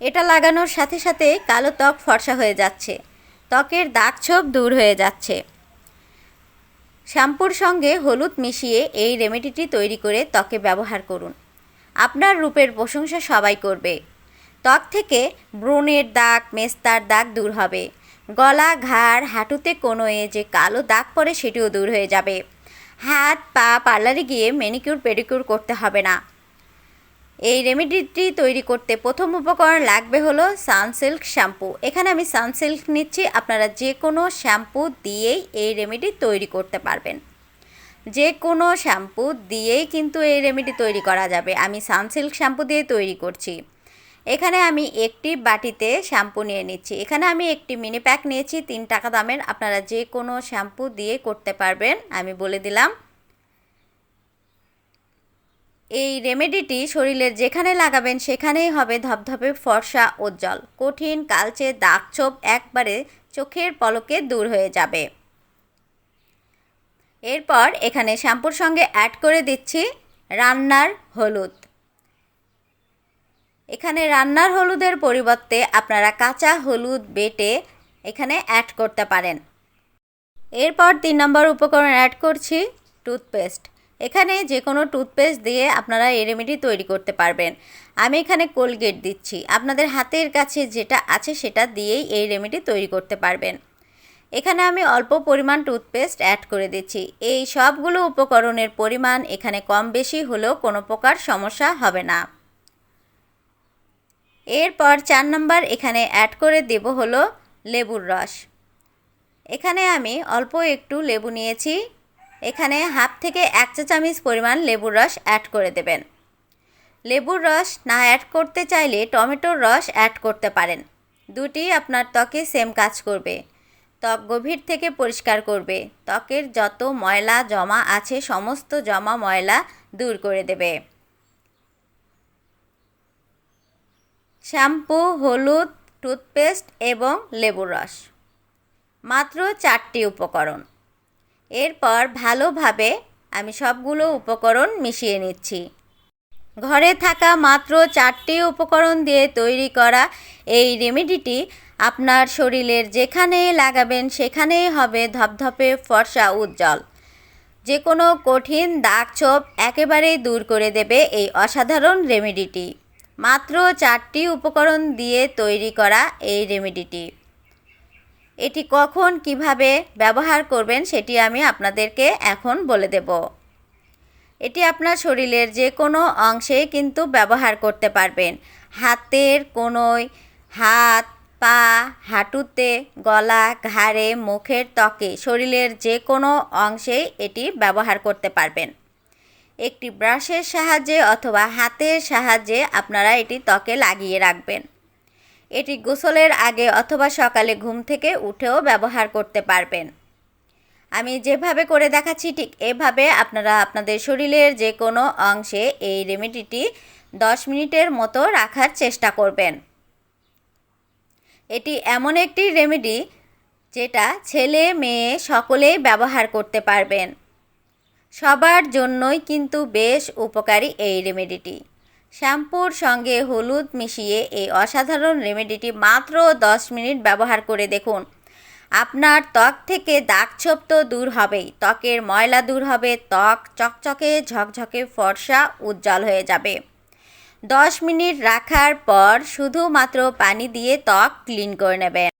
এটা লাগানোর সাথে সাথে কালো ত্বক ফর্সা হয়ে যাচ্ছে। ত্বকের দাগ ছোপ দূর হয়ে যাচ্ছে। শ্যাম্পুর সঙ্গে হলুদ মিশিয়ে এই রেমেডিটি তৈরি করে ত্বকে ব্যবহার করুন। আপনার রূপের প্রশংসা সবাই করবে। ত্বক থেকে ব্রণের দাগ, মেস্তার দাগ দূর হবে। গলা, ঘাড়, হাঁটুতে কোনোয়ে যে কালো দাগ পড়ে সেটিও দূর হয়ে যাবে। হাত, পা, পার্লারে গিয়ে ম্যানিকিউর পেডিকিউর করতে হবে না। এই রেমেডিটি তৈরি করতে প্রথম উপকরণ লাগবে হলো সানসিল্ক শ্যাম্পু। এখানে আমি সানসিল্ক নিচ্ছি, আপনারা যে কোনো শ্যাম্পু দিয়েই এই রেমেডি তৈরি করতে পারবেন। যে কোনো শ্যাম্পু দিয়েই কিন্তু এই রেমেডি তৈরি করা যাবে। আমি সানসিল্ক শ্যাম্পু দিয়ে তৈরি করছি। এখানে আমি একটি বাটিতে শ্যাম্পু নিয়ে নিচ্ছি। এখানে আমি একটি মিনি প্যাক নিয়েছি, তিন টাকা দামের। আপনারা যে কোনো শ্যাম্পু দিয়ে করতে পারবেন, আমি বলে দিলাম। এই রেমেডিটি শরীরের যেখানে লাগাবেন সেখানেই হবে ধপধপে ফর্সা উজ্জ্বল। কঠিন কালচে দাগ ছোপ একবারে চোখের পলকে দূর হয়ে যাবে। এরপর এখানে শ্যাম্পুর সঙ্গে অ্যাড করে দিচ্ছি রান্নার হলুদ। এখানে রান্নার হলুদের পরিবর্তে আপনারা কাঁচা হলুদ বেটে এখানে অ্যাড করতে পারেন। এরপর তিন নম্বর উপকরণ অ্যাড করছি টুথপেস্ট এখানে যে কোনো টুথপেস্ট দিয়ে আপনারা এই রেমেডি তৈরি করতে পারবেন। আমি এখানে কোলগেট দিচ্ছি। আপনাদের হাতের কাছে যেটা আছে সেটা দিয়েই এই রেমেডি তৈরি করতে পারবেন। এখানে আমি অল্প পরিমাণ টুথপেস্ট অ্যাড করে দিচ্ছি। এই সবগুলো উপকরণের পরিমাণ এখানে কম বেশি হলেও কোনো প্রকার সমস্যা হবে না। এরপর চার নম্বর এখানে অ্যাড করে দেব হলো লেবুর রস। এখানে আমি অল্প একটু লেবু নিয়েছি। এখানে হাফ থেকে এক চা চামচ পরিমাণ লেবুর রস অ্যাড করে দেবেন। লেবুর রস না অ্যাড করতে চাইলে টমেটোর রস অ্যাড করতে পারেন। দুটি আপনার ত্বকে সেম কাজ করবে। ত্বক গভীর থেকে পরিষ্কার করবে। ত্বকের যত ময়লা জমা আছে, সমস্ত জমা ময়লা দূর করে দেবে। শ্যাম্পু, হলুদ, টুথপেস্ট এবং লেবুর রস। মাত্র চারটি উপকরণ। এরপর ভালোভাবে আমি সবগুলো উপকরণ মিশিয়ে নিচ্ছি। ঘরে থাকা মাত্র চারটি উপকরণ দিয়ে তৈরি করা এই রেমেডিটি আপনার শরীরের যেখানে লাগাবেন সেখানেই হবে ধপধপে ফর্সা উজ্জ্বল। যে কোনো কঠিন দাগ ছোপ একেবারেই দূর করে দেবে এই অসাধারণ রেমেডিটি। মাত্র চারটি উপকরণ দিয়ে তৈরি করা এই রেমেডিটি। এটি কখন কীভাবে ব্যবহার করবেন সেটি আমি আপনাদেরকে এখন বলে দেব। এটি আপনার শরীরের যে কোনো অংশে কিন্তু ব্যবহার করতে পারবেন। হাতের কোনোই, হাত, পা, হাঁটুতে, গলা, ঘাড়ে, মুখের ত্বকে, শরীরের যে কোনো অংশে এটি ব্যবহার করতে পারবেন। একটি ব্রাশের সাহায্যে অথবা হাতের সাহায্যে আপনারা এটি ত্বকে লাগিয়ে রাখবেন। এটি গোসলের আগে অথবা সকালে ঘুম থেকে উঠেও ব্যবহার করতে পারবেন। আমি যেভাবে করে দেখাচ্ছি, ঠিক এভাবে আপনারা আপনাদের শরীরের যে কোনো অংশে এই রেমেডিটি দশ মিনিটের মতো রাখার চেষ্টা করবেন। এটি এমন একটি রেমেডি যেটা ছেলে মেয়ে সকলেই ব্যবহার করতে পারবেন। সবার জন্যই কিন্তু বেশ উপকারী এই রেমেডিটি। শ্যাম্পুর সঙ্গে হলুদ মিশিয়ে এই অসাধারণ রেমেডিটি মাত্র দশ মিনিট ব্যবহার করে দেখুন। আপনার ত্বক থেকে দাগ ছোপ তো দূর হবেই। ত্বকের ময়লা দূর হবে, ত্বক চকচকে, ঝকঝকে ফর্সা, উজ্জ্বল হয়ে যাবে। দশ মিনিট রাখার পর শুধুমাত্র পানি দিয়ে ত্বক ক্লিন করে নেবেন।